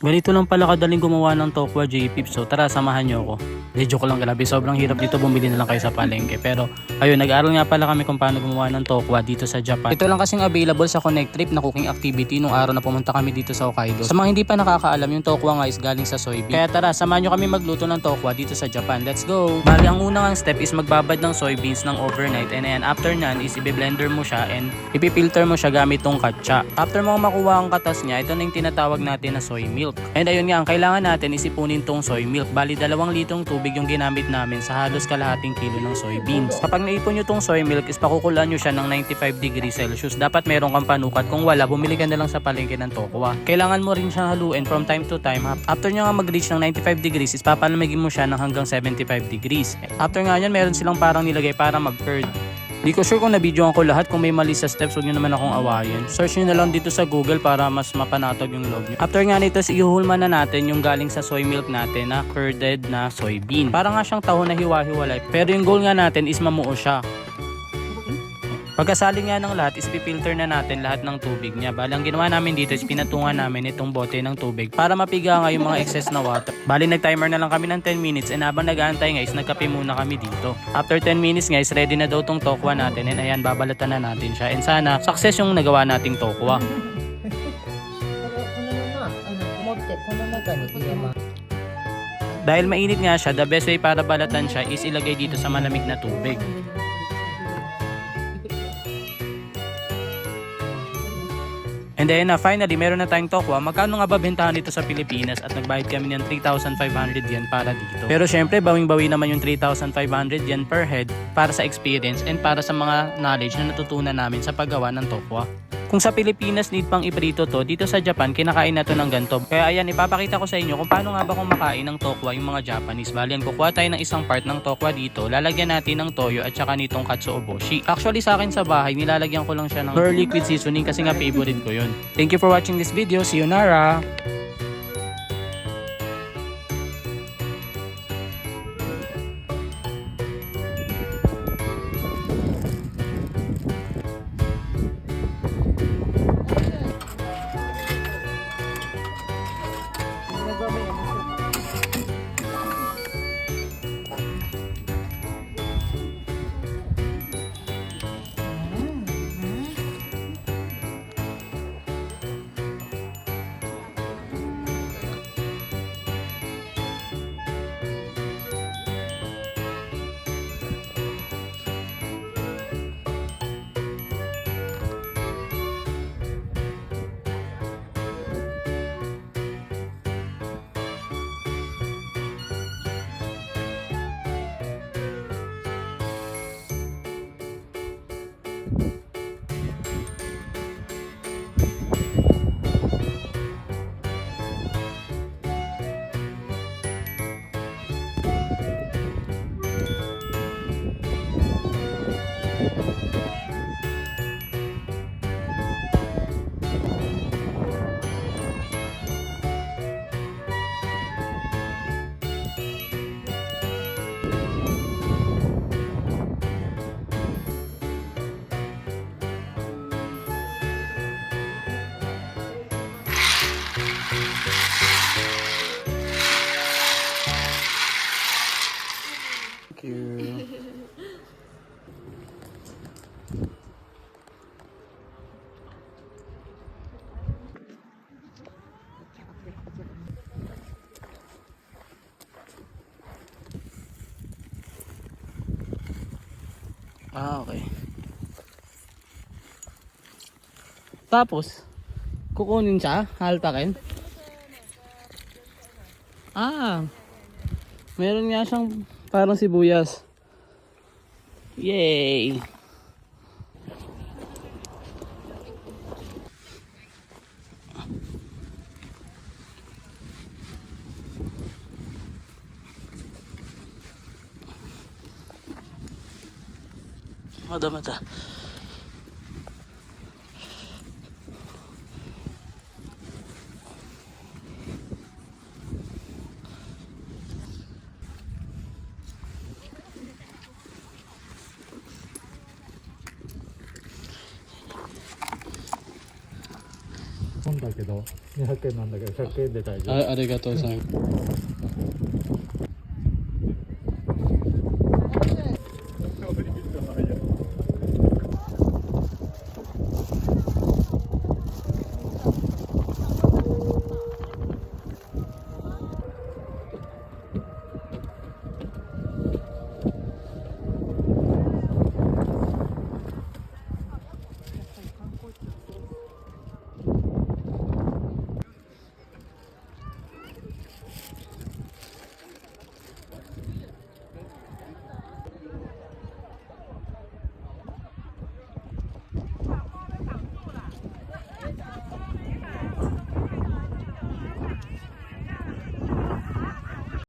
Ganito lang pala kadaling gumawa ng Tokwa J-Pip. So tara, samahan nyo ako. De, joke lang grabe. Sobrang hirap dito. Bumili na lang kayo sa palengke. Pero ayun, nag-aaral nga pala kami kung paano gumawa ng Tokwa dito sa Japan. Ito lang kasing available sa Connect Trip na cooking activity nung araw na pumunta kami dito sa Hokkaido. Sa mga hindi pa nakakaalam, yung Tokwa nga is galing sa soybean. Kaya tara, samahan nyo kami magluto ng Tokwa dito sa Japan. Let's go! Bali, ang unang step is magbabad ng soybeans ng overnight. And then after nyan is i-blender mo siya and ipipilter mo siya gamit tong katsa. After mo makuha ang katas niya, ito na yung tinatawag natin na soy milk. And ayun nga, ang kailangan natin is ipunin tong soy milk. Bali, dalawang litrong tubig yung ginamit namin sa halos kalahating kilo ng soybeans. Kapag naipon nyo tong soy milk is pakukulan nyo siya ng 95 degrees Celsius. Dapat meron kang panukat. Kung wala, bumili ka na lang sa palengke ng tokwa. Kailangan mo rin siyang haluin from time to time. After nyo nga mag-reach ng 95 degrees is papalamigin mo siya ng hanggang 75 degrees. After nga yan, meron silang parang nilagay para mag-curd. Di ko sure kung nabidyoan ko lahat. Kung may mali sa steps, huwag nyo naman akong awayin. Search nyo na lang dito sa Google para mas mapanatag yung log nyo. After nga nito, is ihuhulma na natin yung galing sa soy milk natin na curded na soybean. Para nga siyang taho na hiwa-hiwalay. Pero yung goal nga natin is mamuo siya. Pagkasali nga ng lahat is pipilter na natin lahat ng tubig niya. Bali ang ginawa namin dito is pinatungan namin itong bote ng tubig para mapiga nga yung mga excess na water. Bali nag-timer na lang kami ng 10 minutes and habang nag-aantay nga is nagkape muna kami dito. After 10 minutes nga is ready na daw tong tokwa natin and ayan babalatan na natin siya. And sana success yung nagawa nating tokwa. このままあの持ってこの中に入れます。 Dahil mainit nga siya, the best way para balatan siya is ilagay dito sa malamig na tubig. And then na finally, meron na tayong tokwa. Magkano nga ba bentahan dito sa Pilipinas at nagbayad kami ng 3,500 yen para dito. Pero syempre, bawing-bawi naman yung 3,500 yen per head para sa experience and para sa mga knowledge na natutunan namin sa paggawa ng tokwa. Kung sa Pilipinas need pang iprito to, dito sa Japan kinakain na to ng ganito. Kaya ayan, ipapakita ko sa inyo kung paano nga ba kumakain ng tokwa yung mga Japanese. Bali yan, kukuha tayo ng isang part ng tokwa dito, lalagyan natin ng toyo at saka nitong katsuoboshi. Actually sa akin sa bahay, nilalagyan ko lang siya ng liquid seasoning kasi nga favorite ko yun. Thank you for watching this video. See you Nara! Thank you. Ah, okay. Tapos, kukunin siya, haltakin. Ah, meron nga siyang parang sibuyas. Yay! 本だけど200円なんだけど100円で大丈夫。あありがとうございます。